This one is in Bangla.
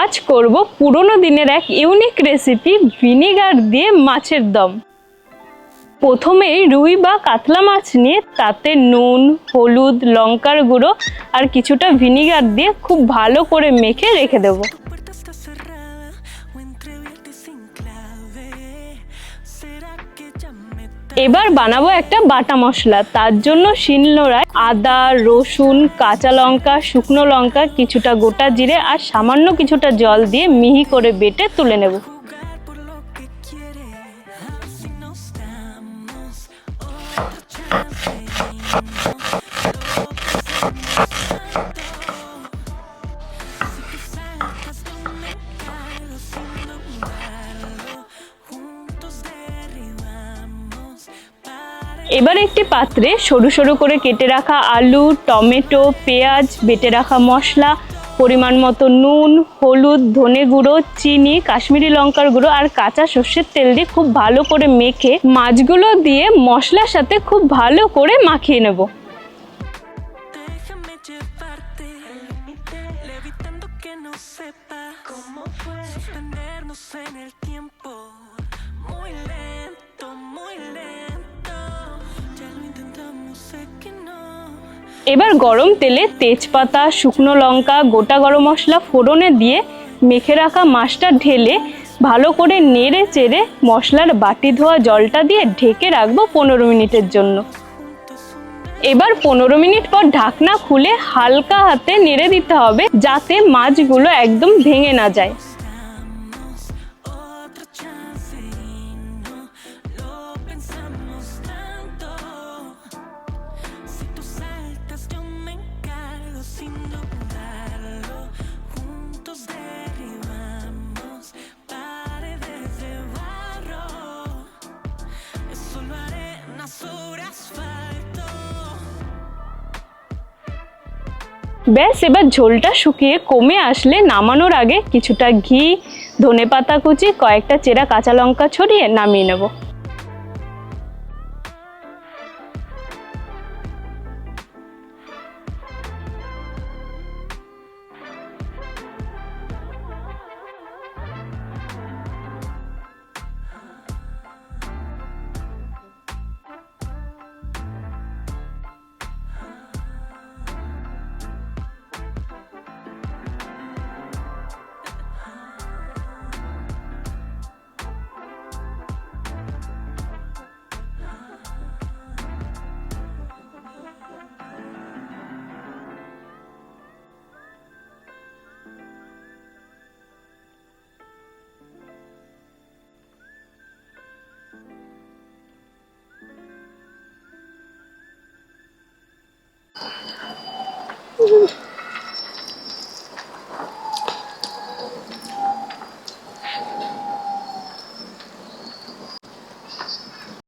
আজ করব পুরনো দিনের এক ইউনিক রেসিপি ভিনেগার দিয়ে মাছের দম। প্রথমেই রুই বা কাতলা মাছ নিয়ে তাতে নুন, হলুদ, লঙ্কার গুঁড়ো আর কিছুটা ভিনিগার দিয়ে খুব ভালো করে মেখে রেখে দেবো। এবার বানাবো একটা বাটা মশলা। তার জন্য শিলনোড়ায় আদা, রসুন, কাঁচা লঙ্কা, শুকনো লঙ্কা, কিছুটা গোটা জিরে আর সামান্য কিছুটা জল দিয়ে মিহি করে বেটে তুলে নেব। এবার একটি পাত্রে সরু সরু করে কেটে রাখা আলু টমেটো পেঁয়াজ বেটে রাখা মশলা পরিমাণ মতো নুন হলুদ ধনে গুঁড়ো চিনি কাশ্মীরি লঙ্কার গুঁড়ো আর কাঁচা সর্ষের তেল দিয়ে খুব ভালো করে মেখে মাছগুলো দিয়ে মশলার সাথে খুব ভালো করে মাখিয়ে নেব. Muy lento, muy lento. এবার গরম তেলে তেজপাতা, শুকনো লঙ্কা, গোটা গরম মশলা ফোড়নে দিয়ে মেখে রাখা মাছটা ঢেলে ভালো করে নেড়ে চেড়ে মশলার বাটি ধোয়া জলটা দিয়ে ঢেকে রাখব পনেরো মিনিটের জন্য। এবার পনেরো মিনিট পর ঢাকনা খুলে হালকা হাতে নেড়ে দিতে হবে যাতে মাছগুলো একদম ভেঙে না যায়। ব্যাস, এবার ঝোলটা শুকিয়ে কমে আসলে নামানোর আগে কিছুটা ঘি ধনে পাতা কুচি, কয়েকটা চেরা কাঁচা লঙ্কা ছড়িয়ে নামিয়ে নেব। Mm-hmm.